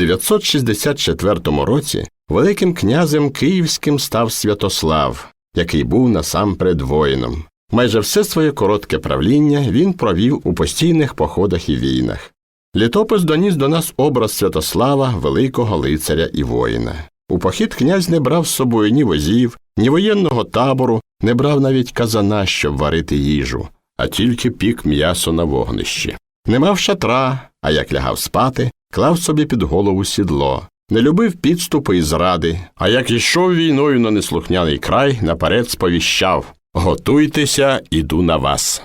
У 964 році великим князем київським став Святослав, який був насамперед воїном. Майже все своє коротке правління він провів у постійних походах і війнах. Літопис доніс до нас образ Святослава, великого лицаря і воїна. У похід князь не брав з собою ні возів, ні воєнного табору, не брав навіть казана, щоб варити їжу, а тільки пік м'ясо на вогнищі. Не мав шатра, а як лягав спати, клав собі під голову сідло. Не любив підступи і зради, а як йшов війною на неслухняний край, наперед сповіщав Готуйтеся, іду на вас.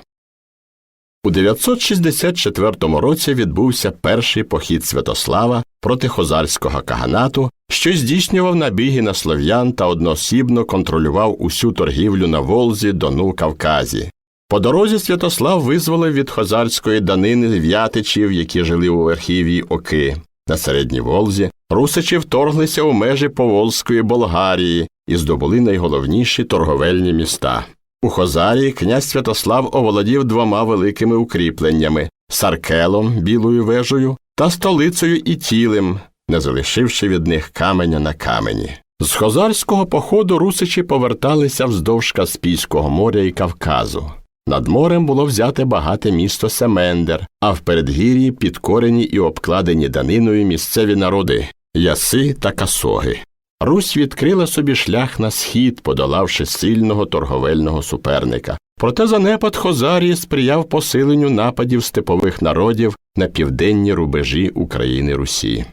У 964 році відбувся перший похід Святослава проти хозарського каганату, що здійснював набіги на слов'ян та одноосібно контролював усю торгівлю на Волзі, Дону, Кавказі. По дорозі Святослав визволив від хозарської данини в'ятичів, які жили у верхів'ї Оки. На середній Волзі русичі вторглися у межі Поволзької Болгарії і здобули найголовніші торговельні міста. У Хозарії князь Святослав оволодів двома великими укріпленнями Саркелом, білою вежею, та столицею Ітілем, не залишивши від них каменя на камені. З хозарського походу русичі поверталися вздовж Каспійського моря і Кавказу. Над морем було взяте багате місто Семендер, а в передгір'ї підкорені і обкладені даниною місцеві народи яси та касоги. Русь відкрила собі шлях на схід, подолавши сильного торговельного суперника. Проте занепад Хозарії сприяв посиленню нападів степових народів на південні рубежі України Русі.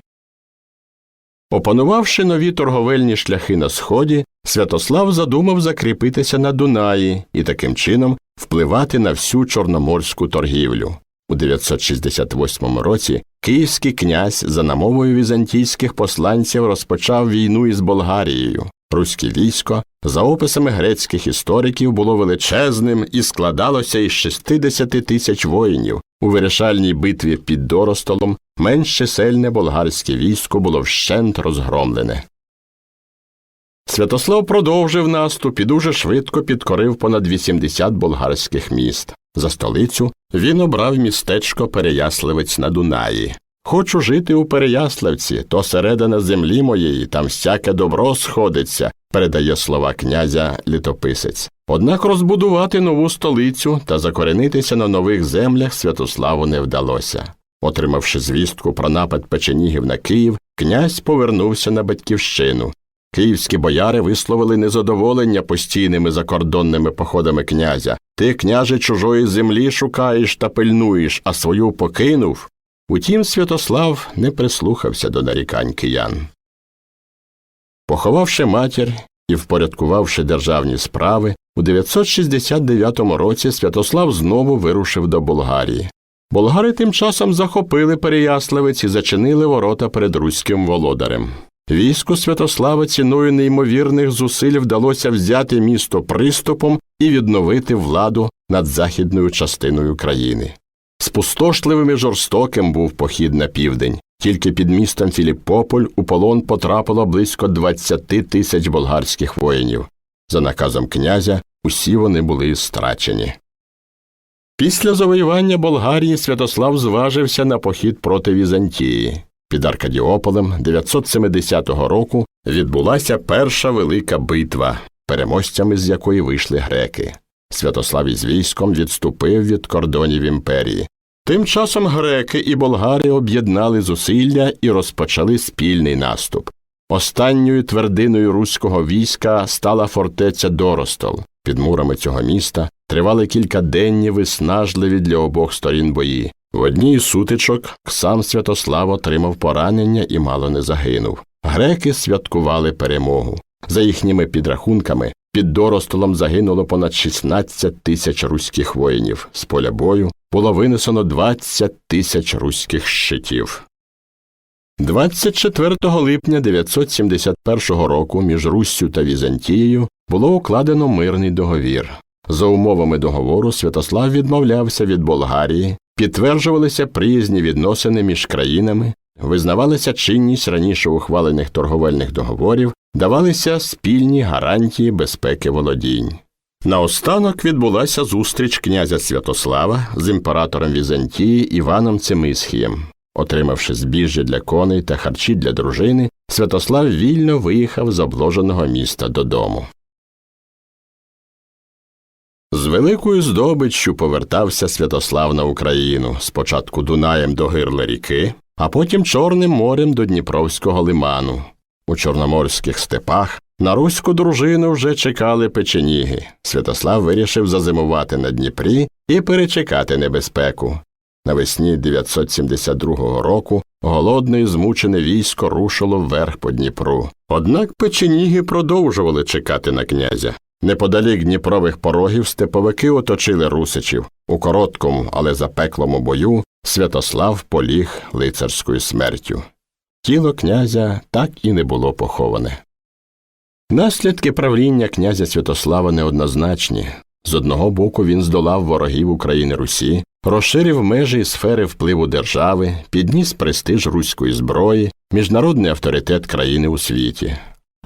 Опанувавши нові торговельні шляхи на сході, Святослав задумав закріпитися на Дунаї і таким чином впливати на всю чорноморську торгівлю. У 968 році київський князь за намовою візантійських посланців розпочав війну із Болгарією. Руське військо, за описами грецьких істориків, було величезним і складалося із 60 тисяч воїнів. У вирішальній битві під Доростолом менш чисельне болгарське військо було вщент розгромлене. Святослав продовжив наступ і дуже швидко підкорив понад 80 болгарських міст. За столицю він обрав містечко Переяславець на Дунаї. Хочу жити у Переяславці, то середина землі моєї, там всяке добро сходиться, передає слова князя літописець. Однак розбудувати нову столицю та закоренитися на нових землях Святославу не вдалося. Отримавши звістку про напад печенігів на Київ, князь повернувся на батьківщину. Київські бояри висловили незадоволення постійними закордонними походами князя. Ти, княже, чужої землі шукаєш та пильнуєш, а свою покинув. Утім, Святослав не прислухався до нарікань киян. Поховавши матір і впорядкувавши державні справи, у 969 році Святослав знову вирушив до Болгарії. Болгари тим часом захопили Переяславець і зачинили ворота перед руським володарем. Війську Святослава ціною неймовірних зусиль вдалося взяти місто приступом і відновити владу над західною частиною країни. Спустошливим і жорстоким був похід на південь. Тільки під містом Філіппополь у полон потрапило близько 20 тисяч болгарських воїнів. За наказом князя усі вони були страчені. Після завоювання Болгарії Святослав зважився на похід проти Візантії. Під Аркадіополем 970 року відбулася перша велика битва, переможцями з якої вийшли греки. Святослав із військом відступив від кордонів імперії. Тим часом греки і болгари об'єднали зусилля і розпочали спільний наступ. Останньою твердиною руського війська стала фортеця Доростол. Під мурами цього міста тривали кількаденні виснажливі для обох сторін бої. В одній із сутичок сам Святослав отримав поранення і мало не загинув. Греки святкували перемогу. За їхніми підрахунками, під Доростолом загинуло понад 16 тисяч руських воїнів. З поля бою було винесено 20 тисяч руських щитів. 24 липня 971 року між Руссю та Візантією було укладено мирний договір. За умовами договору Святослав відмовлявся від Болгарії, підтверджувалися приязні відносини між країнами, визнавалася чинність раніше ухвалених торговельних договорів, давалися спільні гарантії безпеки володінь. Наостанок відбулася зустріч князя Святослава з імператором Візантії Іваном Цемисхієм. Отримавши збіжжя для коней та харчі для дружини, Святослав вільно виїхав з обложеного міста додому. З великою здобиччю повертався Святослав на Україну, спочатку Дунаєм до гирла ріки, а потім Чорним морем до Дніпровського лиману. У чорноморських степах на руську дружину вже чекали печеніги. Святослав вирішив зазимувати на Дніпрі і перечекати небезпеку. Навесні 972 року голодне і змучене військо рушило вверх по Дніпру. Однак печеніги продовжували чекати на князя. Неподалік Дніпрових порогів степовики оточили русичів. У короткому, але запеклому бою Святослав поліг лицарською смертю. Тіло князя так і не було поховане. Наслідки правління князя Святослава неоднозначні. З одного боку він здолав ворогів України Русі, розширив межі і сфери впливу держави, підніс престиж руської зброї, міжнародний авторитет країни у світі.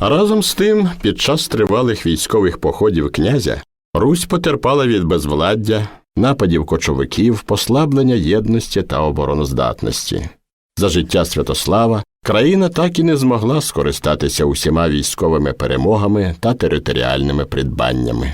Разом з тим, під час тривалих військових походів князя Русь потерпала від безвладдя, нападів кочовиків, послаблення єдності та обороноздатності. За життя Святослава країна так і не змогла скористатися усіма військовими перемогами та територіальними придбаннями.